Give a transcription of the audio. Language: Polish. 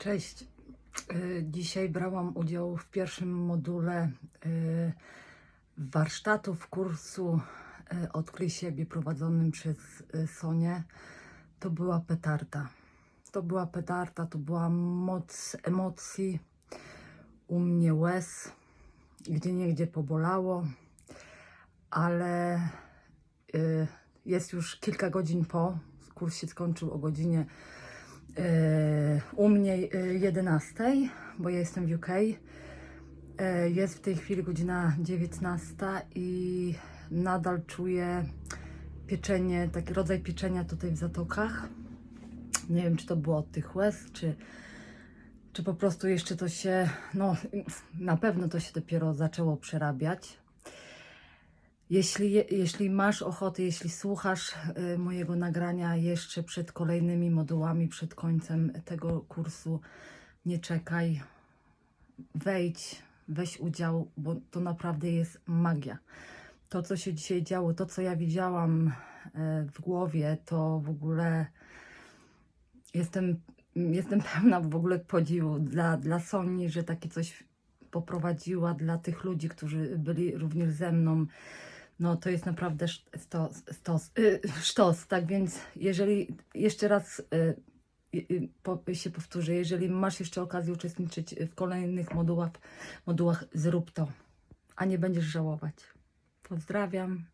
Cześć. Y, Dzisiaj brałam udział w pierwszym module y, warsztatów kursu y, Odkryj siebie prowadzonym przez Sonię. To była petarda. To była petarda, to była moc emocji, u mnie łez, gdzie niegdzie pobolało, ale jest już kilka godzin po. Kurs się skończył o godzinie e, u mnie e, 11, bo ja jestem w UK. E, Jest w tej chwili godzina 19 i nadal czuję pieczenie, taki rodzaj pieczenia tutaj w zatokach. Nie wiem, czy to było od tych łez, czy, czy po prostu jeszcze to się, no na pewno to się dopiero zaczęło przerabiać. Jeśli, jeśli masz ochotę, jeśli słuchasz y, mojego nagrania jeszcze przed kolejnymi modułami, przed końcem tego kursu, nie czekaj, wejdź, weź udział, bo to naprawdę jest magia. To, co się dzisiaj działo, to, co ja widziałam y, w głowie, to w ogóle jestem, jestem pełna w ogóle podziwu dla, dla Soni, że takie coś poprowadziła, dla tych ludzi, którzy byli również ze mną no to jest naprawdę sz- stos, stos, y, sztos, tak więc jeżeli jeszcze raz y, y, y, po, się powtórzę, jeżeli masz jeszcze okazję uczestniczyć w kolejnych modułach, modułach zrób to, a nie będziesz żałować. Pozdrawiam.